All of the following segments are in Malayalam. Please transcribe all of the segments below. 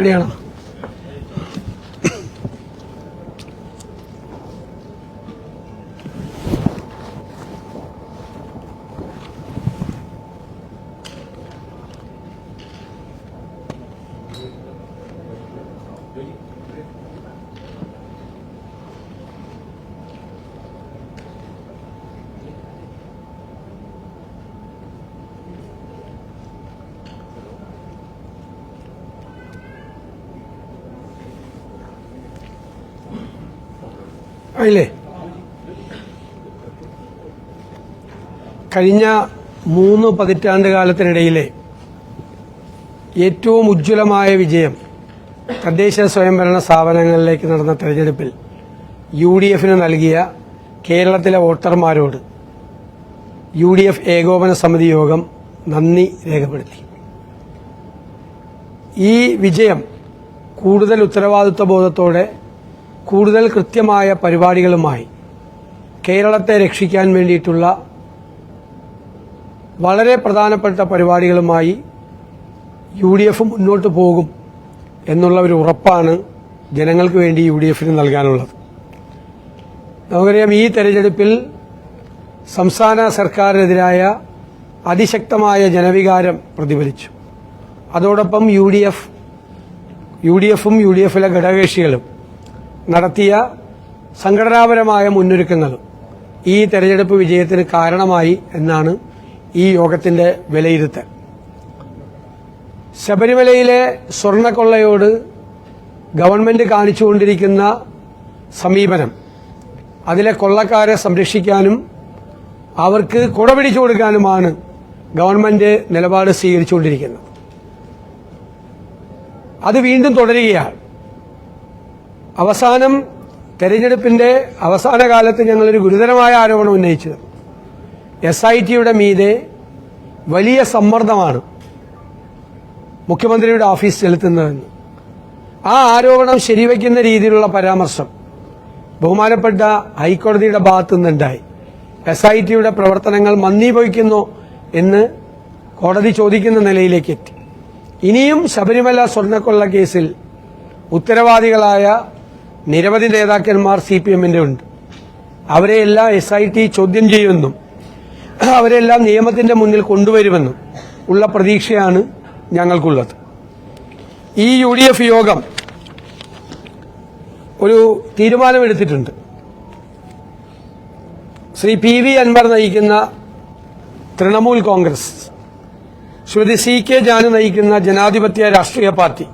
练了。ആയില്ലേ കഴിഞ്ഞ മൂന്ന് പതിറ്റാണ്ട് കാലത്തിനിടയിലെ ഏറ്റവും ഉജ്ജ്വലമായ വിജയം തദ്ദേശ സ്വയംഭരണ സ്ഥാപനങ്ങളിലേക്ക് നടന്ന തെരഞ്ഞെടുപ്പിൽ യു ഡി എഫിന് നൽകിയ കേരളത്തിലെ വോട്ടർമാരോട് യു ഡി എഫ് ഏകോപന സമിതി യോഗം നന്ദി രേഖപ്പെടുത്തി. ഈ വിജയം കൂടുതൽ ഉത്തരവാദിത്വ ബോധത്തോടെ കൂടുതൽ കൃത്യമായ പരിപാടികളുമായി കേരളത്തെ രക്ഷിക്കാൻ വേണ്ടിയിട്ടുള്ള വളരെ പ്രധാനപ്പെട്ട പരിപാടികളുമായി യു ഡി എഫ് മുന്നോട്ട് പോകും എന്നുള്ള ഒരു ഉറപ്പാണ് ജനങ്ങൾക്ക് വേണ്ടി യു ഡി എഫിന് നൽകാനുള്ളത്. നമുക്കറിയാം ഈ തെരഞ്ഞെടുപ്പിൽ സംസ്ഥാന സർക്കാരിനെതിരായ അതിശക്തമായ ജനവികാരം പ്രതിഫലിച്ചു. അതോടൊപ്പം U D F U D എഫും യു ഡി എഫിലെ ഘടകകക്ഷികളും നടത്തിയ സംഘടനാപരമായ മുന്നൊരുക്കങ്ങളും ഈ തെരഞ്ഞെടുപ്പ് വിജയത്തിന് കാരണമായി എന്നാണ് ഈ യോഗത്തിന്റെ വിലയിരുത്തൽ. ശബരിമലയിലെ സ്വർണക്കൊള്ളയോട് ഗവൺമെന്റ് കാണിച്ചുകൊണ്ടിരിക്കുന്ന സമീപനം അതിലെ കൊള്ളക്കാരെ സംരക്ഷിക്കാനും അവർക്ക് കുടപിടിച്ചു കൊടുക്കാനുമാണ് ഗവൺമെന്റ് നിലപാട് സ്വീകരിച്ചുകൊണ്ടിരിക്കുന്നത്. അത് വീണ്ടും തുടരുകയാണ്. അവസാനം തെരഞ്ഞെടുപ്പിന്റെ അവസാന കാലത്ത് ഞങ്ങളൊരു ഗുരുതരമായ ആരോപണം ഉന്നയിച്ചത്. എസ് ഐ ടിയുടെ മീതെ വലിയ സമ്മർദ്ദമാണ് മുഖ്യമന്ത്രിയുടെ ഓഫീസ് ചെലുത്തുന്നതെന്ന്. ആ ആരോപണം ശരിവയ്ക്കുന്ന രീതിയിലുള്ള പരാമർശം ബഹുമാനപ്പെട്ട ഹൈക്കോടതിയുടെ ഭാഗത്തു നിന്നുണ്ടായി. എസ് ഐ ടിയുടെ പ്രവർത്തനങ്ങൾ മന്ദീഭവിക്കുന്നു എന്ന് കോടതി ചോദിക്കുന്ന നിലയിലേക്ക് എത്തി. ഇനിയും ശബരിമല സ്വർണക്കൊള്ള കേസിൽ ഉത്തരവാദികളായ നിരവധി നേതാക്കന്മാർ സി പി എമ്മിന്റെ ഉണ്ട്. അവരെയെല്ലാം എസ് ഐ ടി ചോദ്യം ചെയ്യുമെന്നും അവരെല്ലാം നിയമത്തിന്റെ മുന്നിൽ കൊണ്ടുവരുമെന്നും ഉള്ള പ്രതീക്ഷയാണ് ഞങ്ങൾക്കുള്ളത്. ഈ യു ഡി എഫ് യോഗം ഒരു തീരുമാനമെടുത്തിട്ടുണ്ട്. ശ്രീ പി വി അൻവർ നയിക്കുന്ന തൃണമൂൽ കോൺഗ്രസ് ശ്രീമതി സി കെ ജാനു നയിക്കുന്ന ജനാധിപത്യ രാഷ്ട്രീയ പാർട്ടി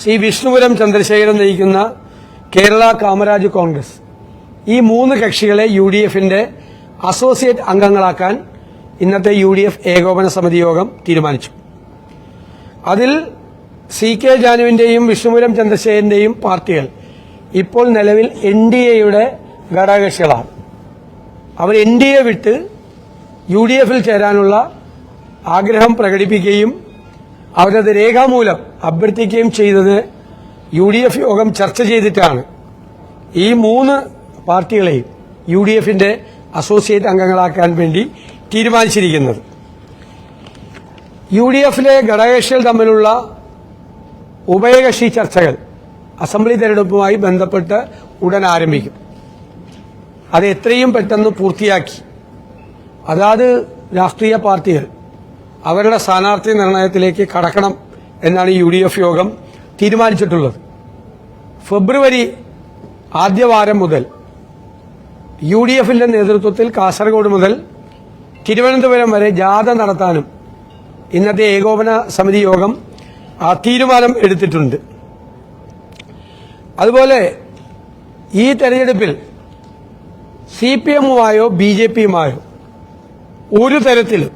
ശ്രീ വിഷ്ണുപുരം ചന്ദ്രശേഖരൻ നയിക്കുന്ന കേരള കാമരാജ് കോൺഗ്രസ്. ഈ മൂന്ന് കക്ഷികളെ യു ഡി എഫിന്റെ അസോസിയേറ്റ് അംഗങ്ങളാക്കാൻ ഇന്നത്തെ യു ഡി എഫ് ഏകോപന സമിതി യോഗം തീരുമാനിച്ചു. അതിൽ സി കെ ജാനുവിന്റെയും വിഷ്ണുപുരം ചന്ദ്രശേഖരന്റെയും പാർട്ടികൾ ഇപ്പോൾ നിലവിൽ എൻ ഡി എയുടെ ഘടകകക്ഷികളാണ്. അവർ എൻ ഡി എ വിട്ട് യു ഡി എഫിൽ ചേരാനുള്ള ആഗ്രഹം പ്രകടിപ്പിക്കുകയും അവരത് രേഖാമൂലം അഭ്യർത്ഥിക്കുകയും ചെയ്തത് യു ഡി എഫ് യോഗം ചർച്ച ചെയ്തിട്ടാണ് ഈ മൂന്ന് പാർട്ടികളെയും യു ഡി എഫിന്റെ അസോസിയേറ്റ് അംഗങ്ങളാക്കാൻ വേണ്ടി തീരുമാനിച്ചിരിക്കുന്നത്. യു ഡി എഫിലെ ഘടകകക്ഷികൾ തമ്മിലുള്ള ഉഭയകക്ഷി ചർച്ചകൾ അസംബ്ലി തെരഞ്ഞെടുപ്പുമായി ബന്ധപ്പെട്ട് ഉടൻ ആരംഭിക്കും. അത് എത്രയും പെട്ടെന്ന് പൂർത്തിയാക്കി അതാത് രാഷ്ട്രീയ പാർട്ടികൾ അവരുടെ സ്ഥാനാർത്ഥി നിർണയത്തിലേക്ക് കടക്കണം എന്നാണ് യു യോഗം തീരുമാനിച്ചിട്ടുള്ളത്. ഫെബ്രുവരി ആദ്യവാരം മുതൽ യു ഡി എഫിന്റെ നേതൃത്വത്തിൽ കാസർഗോഡ് മുതൽ തിരുവനന്തപുരം വരെ ജാഥ നടത്താനും ഇന്നത്തെ ഏകോപന സമിതി യോഗം ആ തീരുമാനം എടുത്തിട്ടുണ്ട്. അതുപോലെ ഈ തെരഞ്ഞെടുപ്പിൽ സി പി എമ്മുമായോ ബി ജെ പിയുമായോ ഒരു തരത്തിലും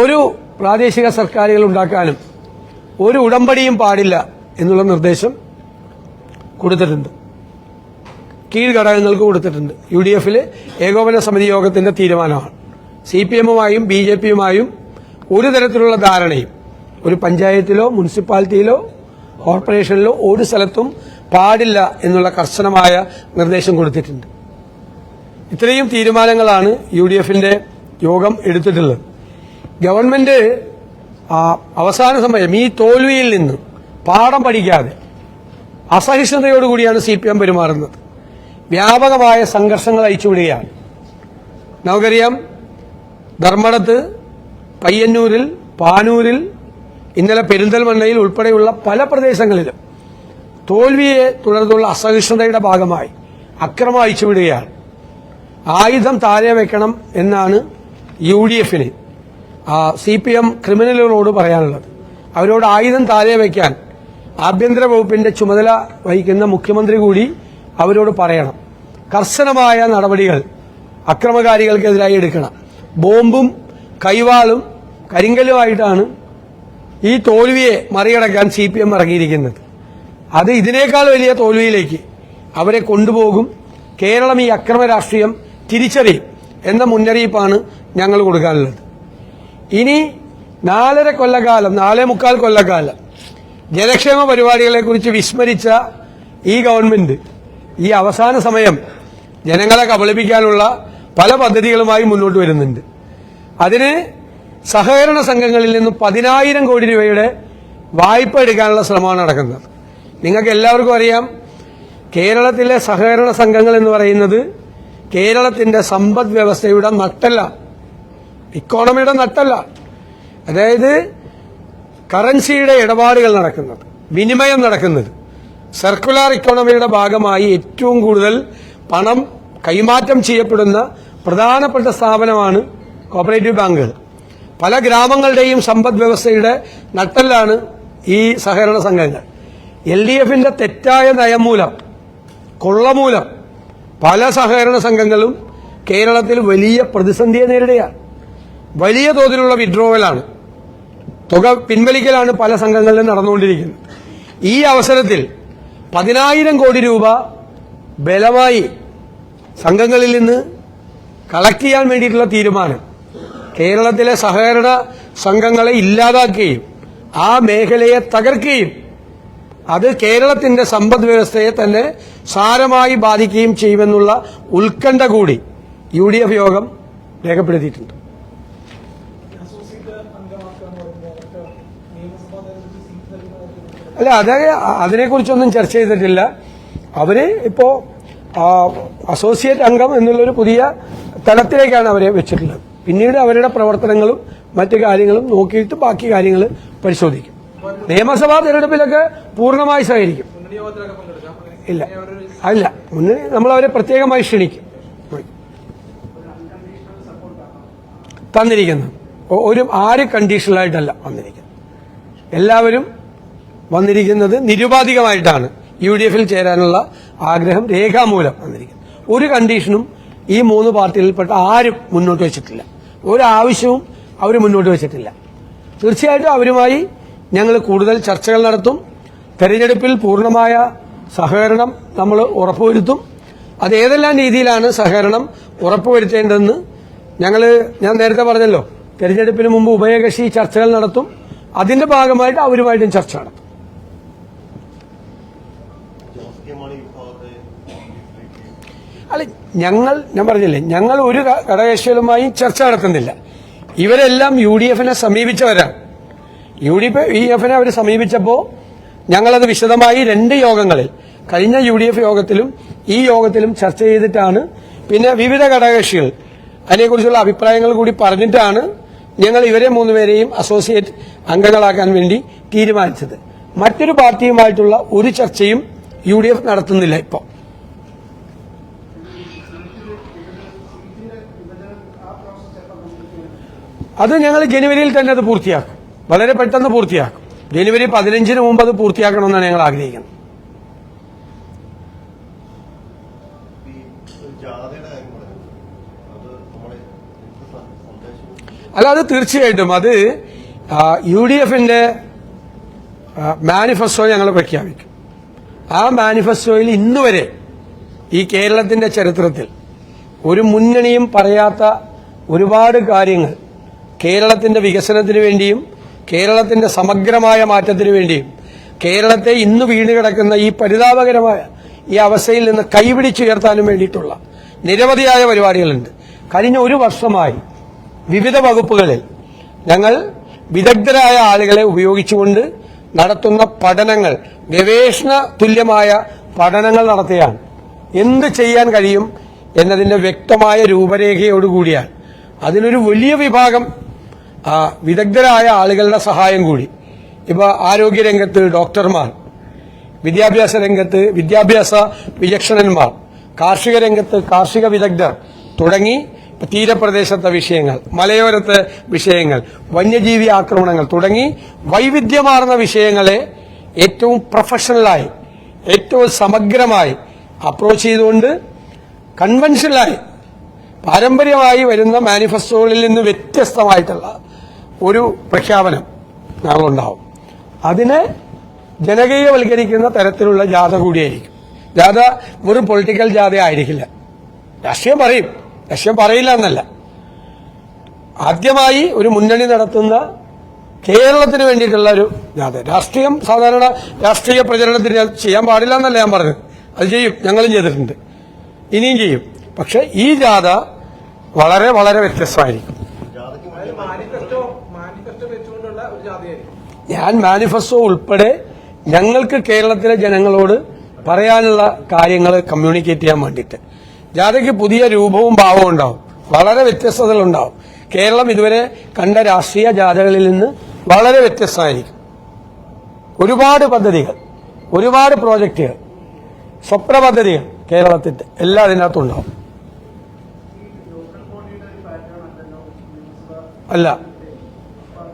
ഒരു പ്രാദേശിക സർക്കാരുകൾ ഉണ്ടാക്കാനും ഒരു ഉടമ്പടിയും പാടില്ല എന്നുള്ള നിർദ്ദേശം കൊടുത്തിട്ടുണ്ട്. കീഴ്ഘടകങ്ങൾക്ക് കൊടുത്തിട്ടുണ്ട്. യു ഡി എഫിൽ ഏകോപന സമിതി യോഗത്തിന്റെ തീരുമാനമാണ്. സി പി എമ്മുമായും ബി ജെ പിയുമായും ഒരു തരത്തിലുള്ള ധാരണയും ഒരു പഞ്ചായത്തിലോ മുനിസിപ്പാലിറ്റിയിലോ കോർപ്പറേഷനിലോ ഒരു സ്ഥലത്തും പാടില്ല എന്നുള്ള കർശനമായ നിർദ്ദേശം കൊടുത്തിട്ടുണ്ട്. ഇത്രയും തീരുമാനങ്ങളാണ് യു ഡി എഫിന്റെ യോഗം എടുത്തിട്ടുള്ളത്. ഗവൺമെന്റ് ആ, അവസാന സമയം ഈ തോൽവിയിൽ നിന്നും പാഠം പഠിക്കാതെ അസഹിഷ്ണുതയോടുകൂടിയാണ് സി പി എം പെരുമാറുന്നത്. വ്യാപകമായ സംഘർഷങ്ങൾ അയച്ചുവിടുകയാണ് നമുക്കറിയാം ധർമ്മടത്ത് പയ്യന്നൂരിൽ പാനൂരിൽ ഇന്നലെ പെരിന്തൽമണ്ണയിൽ ഉൾപ്പെടെയുള്ള പല പ്രദേശങ്ങളിലും തോൽവിയെ തുടർന്നുള്ള അസഹിഷ്ണുതയുടെ ഭാഗമായി അക്രമം അയച്ചുവിടുകയാണ് ആയുധം താഴെ വെക്കണം എന്നാണ് യു ഡി എഫിന് സി പി എം ക്രിമിനലുകളോട് പറയാനുള്ളത്. അവരോട് ആയുധം താഴെ വയ്ക്കാൻ ആഭ്യന്തര വകുപ്പിന്റെ ചുമതല വഹിക്കുന്ന മുഖ്യമന്ത്രി കൂടി അവരോട് പറയണം. കർശനമായ നടപടികൾ അക്രമകാരികൾക്കെതിരായി എടുക്കണം. ബോംബും കൈവാളും കരിങ്കല്ലുമായിട്ടാണ് ഈ തോൽവിയെ മറികടക്കാൻ സി പി എം ഇറങ്ങിയിരിക്കുന്നത്. അത് ഇതിനേക്കാൾ വലിയ തോൽവിയിലേക്ക് അവരെ കൊണ്ടുപോകും. കേരളം ഈ അക്രമ രാഷ്ട്രീയം തിരിച്ചറിയും എന്ന മുന്നറിയിപ്പാണ് ഞങ്ങൾ കൊടുക്കാനുള്ളത്. ഇനി നാലര കൊല്ലകാലം നാലേ മുക്കാൽ കൊല്ലക്കാലം ജനക്ഷേമ പരിപാടികളെ കുറിച്ച് വിസ്മരിച്ച ഈ ഗവൺമെന്റ് ഈ അവസാന സമയം ജനങ്ങളെ കബളിപ്പിക്കാനുള്ള പല പദ്ധതികളുമായി മുന്നോട്ട് വരുന്നുണ്ട്. അതിന് സഹകരണ സംഘങ്ങളിൽ നിന്ന് പതിനായിരം കോടി രൂപയുടെ വായ്പ എടുക്കാനുള്ള ശ്രമമാണ് നടക്കുന്നത്. നിങ്ങൾക്ക് എല്ലാവർക്കും അറിയാം കേരളത്തിലെ സഹകരണ സംഘങ്ങൾ എന്ന് പറയുന്നത് കേരളത്തിന്റെ സമ്പദ് വ്യവസ്ഥയുടെ നട്ടല്ല ഇക്കോണമിയുടെ നട്ടല്ല. അതായത് കറൻസിയുടെ ഇടപാടുകൾ നടക്കുന്നത് വിനിമയം നടക്കുന്നത്. സർക്കുലർ ഇക്കോണമിയുടെ ഭാഗമായി ഏറ്റവും കൂടുതൽ പണം കൈമാറ്റം ചെയ്യപ്പെടുന്ന പ്രധാനപ്പെട്ട സ്ഥാപനമാണ് കോപ്പറേറ്റീവ് ബാങ്കുകൾ പല ഗ്രാമങ്ങളുടെയും സമ്പദ് വ്യവസ്ഥയുടെ നട്ടല്ലാണ് ഈ സഹകരണ സംഘങ്ങൾ. എൽ ഡി എഫിന്റെ തെറ്റായ നയം മൂലം കൊള്ളമൂലം പല സഹകരണ സംഘങ്ങളും കേരളത്തിൽ വലിയ പ്രതിസന്ധിയെ നേരിടുകയാണ്. വലിയ തോതിലുള്ള വിഡ്രോവലാണ്. തുക പിൻവലിക്കലാണ് പല സംഘങ്ങളിലും നടന്നുകൊണ്ടിരിക്കുന്നത്. ഈ അവസരത്തിൽ പതിനായിരം കോടി രൂപ ബലമായി സംഘങ്ങളിൽ നിന്ന് കളക്ട് ചെയ്യാൻ വേണ്ടിയിട്ടുള്ള തീരുമാനം കേരളത്തിലെ സഹകരണ സംഘങ്ങളെ ഇല്ലാതാക്കുകയും ആ മേഖലയെ തകർക്കുകയും അത് കേരളത്തിന്റെ സമ്പദ് വ്യവസ്ഥയെ തന്നെ സാരമായി ബാധിക്കുകയും ചെയ്യുമെന്നുള്ള ഉത്കണ്ഠ കൂടി യു യോഗം രേഖപ്പെടുത്തിയിട്ടുണ്ട്. അല്ല അത് അതിനെക്കുറിച്ചൊന്നും ചർച്ച ചെയ്തിട്ടില്ല. അവർ ഇപ്പോ അസോസിയേറ്റ് അംഗം എന്നുള്ളൊരു പുതിയ തലത്തിലേക്കാണ് അവരെ വെച്ചിട്ടുള്ളത്. പിന്നീട് അവരുടെ പ്രവർത്തനങ്ങളും മറ്റു കാര്യങ്ങളും നോക്കിയിട്ട് ബാക്കി കാര്യങ്ങൾ പരിശോധിക്കും. നിയമസഭാ തെരഞ്ഞെടുപ്പിലൊക്കെ പൂർണമായി സഹകരിക്കും. ഇല്ല. അല്ല മുന്നേ നമ്മൾ അവരെ പ്രത്യേകമായി ക്ഷണിക്കും. തന്നിരിക്കുന്നു ഒരു ആര് കണ്ടീഷണലായിട്ടല്ല വന്നിരിക്കുന്നത്. എല്ലാവരും വന്നിരിക്കുന്നത് നിരുപാധികമായിട്ടാണ്. യു ഡി എഫിൽ ചേരാനുള്ള ആഗ്രഹം രേഖാമൂലം വന്നിരിക്കുന്നത്. ഒരു കണ്ടീഷനും ഈ മൂന്ന് പാർട്ടികളിൽപ്പെട്ട ആരും മുന്നോട്ട് വെച്ചിട്ടില്ല. ഒരാവശ്യവും അവർ മുന്നോട്ട് വെച്ചിട്ടില്ല. തീർച്ചയായിട്ടും അവരുമായി ഞങ്ങൾ കൂടുതൽ ചർച്ചകൾ നടത്തും. തെരഞ്ഞെടുപ്പിൽ പൂർണമായ സഹകരണം നമ്മൾ ഉറപ്പുവരുത്തും. അത് ഏതെല്ലാം രീതിയിലാണ് സഹകരണം ഉറപ്പുവരുത്തേണ്ടതെന്ന് ഞങ്ങൾ ഞാൻ നേരത്തെ പറഞ്ഞല്ലോ. തെരഞ്ഞെടുപ്പിന് മുമ്പ് ഉഭയകക്ഷി ചർച്ചകൾ നടത്തും. അതിന്റെ ഭാഗമായിട്ട് അവരുമായിട്ടും ചർച്ച നടത്തും. അല്ല ഞങ്ങൾ ഞാൻ പറഞ്ഞില്ലേ ഞങ്ങൾ ഒരു ഘടകക്ഷികളുമായി ചർച്ച നടത്തുന്നില്ല. ഇവരെല്ലാം യു ഡി എഫിനെ സമീപിച്ചവരാണ്. യു ഡി എഫിനെ അവർ സമീപിച്ചപ്പോൾ ഞങ്ങളത് വിശദമായി രണ്ട് യോഗങ്ങളിൽ കഴിഞ്ഞ യു ഡി എഫ് യോഗത്തിലും ഈ യോഗത്തിലും ചർച്ച ചെയ്തിട്ടാണ്. പിന്നെ വിവിധ ഘടകകക്ഷികൾ അതിനെക്കുറിച്ചുള്ള അഭിപ്രായങ്ങൾ കൂടി പറഞ്ഞിട്ടാണ് ഞങ്ങൾ ഇവരെ മൂന്നുപേരെയും അസോസിയേറ്റ് അംഗങ്ങളാക്കാൻ വേണ്ടി തീരുമാനിച്ചത്. മറ്റൊരു പാർട്ടിയുമായിട്ടുള്ള ഒരു ചർച്ചയും യു നടത്തുന്നില്ല ഇപ്പോൾ അത് ഞങ്ങൾ ജനുവരിയിൽ തന്നെ അത് പൂർത്തിയാക്കും. വളരെ പെട്ടെന്ന് പൂർത്തിയാക്കും. ജനുവരി പതിനഞ്ചിന് മുമ്പ് അത് പൂർത്തിയാക്കണമെന്നാണ് ഞങ്ങൾ ആഗ്രഹിക്കുന്നത്. അല്ല അത് തീർച്ചയായിട്ടും. അത് യു ഡി എഫിന്റെ മാനിഫെസ്റ്റോ ഞങ്ങൾ പ്രഖ്യാപിക്കും. ആ മാനിഫെസ്റ്റോയിൽ ഇന്നുവരെ ഈ കേരളത്തിന്റെ ചരിത്രത്തിൽ ഒരു മുന്നണിയും പറയാത്ത ഒരുപാട് കാര്യങ്ങൾ കേരളത്തിന്റെ വികസനത്തിന് വേണ്ടിയും കേരളത്തിന്റെ സമഗ്രമായ മാറ്റത്തിന് വേണ്ടിയും കേരളത്തെ ഇന്ന് വീണ് കിടക്കുന്ന ഈ പരിതാപകരമായ ഈ അവസ്ഥയിൽ നിന്ന് കൈപിടിച്ചുയർത്താനും വേണ്ടിയിട്ടുള്ള നിരവധിയായ പരിപാടികളുണ്ട്. കഴിഞ്ഞ ഒരു വർഷമായി വിവിധ വകുപ്പുകളിൽ ഞങ്ങൾ വിദഗ്ധരായ ആളുകളെ ഉപയോഗിച്ചുകൊണ്ട് നടത്തുന്ന പഠനങ്ങൾ ഗവേഷണ തുല്യമായ പഠനങ്ങൾ നടത്തുകയാണ് എന്ത് ചെയ്യാൻ കഴിയും എന്നതിന്റെ വ്യക്തമായ രൂപരേഖയോടുകൂടിയാണ്. അതിനൊരു വലിയ വിഭാഗം വിദഗ്ധരായ ആളുകളുടെ സഹായം കൂടി. ഇപ്പൊ ആരോഗ്യരംഗത്ത് ഡോക്ടർമാർ വിദ്യാഭ്യാസ രംഗത്ത് വിദ്യാഭ്യാസ വിചക്ഷണന്മാർ കാർഷിക രംഗത്ത് കാർഷിക വിദഗ്ധർ തുടങ്ങി തീരപ്രദേശത്തെ വിഷയങ്ങൾ മലയോരത്തെ വിഷയങ്ങൾ വന്യജീവി ആക്രമണങ്ങൾ തുടങ്ങി വൈവിധ്യമാർന്ന വിഷയങ്ങളെ ഏറ്റവും പ്രൊഫഷണലായി ഏറ്റവും സമഗ്രമായി അപ്രോച്ച് ചെയ്തുകൊണ്ട് കൺവെൻഷനലായി പാരമ്പര്യമായി വരുന്ന മാനിഫെസ്റ്റോകളിൽ നിന്ന് വ്യത്യസ്തമായിട്ടുള്ള ഒരു പ്രഖ്യാപനം ഞങ്ങളുണ്ടാവും. അതിനെ ജനകീയവൽക്കരിക്കുന്ന തരത്തിലുള്ള ജാഥ കൂടിയായിരിക്കും. ജാഥ വെറും പൊളിറ്റിക്കൽ ജാഥ ആയിരിക്കില്ല. രാഷ്ട്രീയം പറയും. രാഷ്ട്രീയം പറയില്ല എന്നല്ല. ആദ്യമായി ഒരു മുന്നണി നടത്തുന്ന കേരളത്തിന് വേണ്ടിയിട്ടുള്ള ഒരു ജാഥ. രാഷ്ട്രീയം സാധാരണ രാഷ്ട്രീയ പ്രചരണത്തിന് ചെയ്യാൻ പാടില്ല എന്നല്ല ഞാൻ പറഞ്ഞത്. അത് ചെയ്യും. ഞങ്ങളും ചെയ്തിട്ടുണ്ട്. ഇനിയും ചെയ്യും. പക്ഷെ ഈ ജാഥ വളരെ വളരെ വ്യത്യസ്തമായിരിക്കും. ഞാൻ മാനിഫെസ്റ്റോ ഉൾപ്പെടെ ഞങ്ങൾക്ക് കേരളത്തിലെ ജനങ്ങളോട് പറയാനുള്ള കാര്യങ്ങൾ കമ്മ്യൂണിക്കേറ്റ് ചെയ്യാൻ വേണ്ടിയിട്ട്. ജാഥയ്ക്ക് പുതിയ രൂപവും ഭാവവും ഉണ്ടാവും. വളരെ വ്യത്യസ്തതകളുണ്ടാവും. കേരളം ഇതുവരെ കണ്ട രാഷ്ട്രീയ ജാഥകളിൽ നിന്ന് വളരെ വ്യത്യസ്തമായിരിക്കും. ഒരുപാട് പദ്ധതികൾ ഒരുപാട് പ്രോജക്റ്റുകൾ സ്വപ്ന പദ്ധതികൾ കേരളത്തിന്റെ എല്ലാം അതിനകത്തുണ്ടാവും അല്ല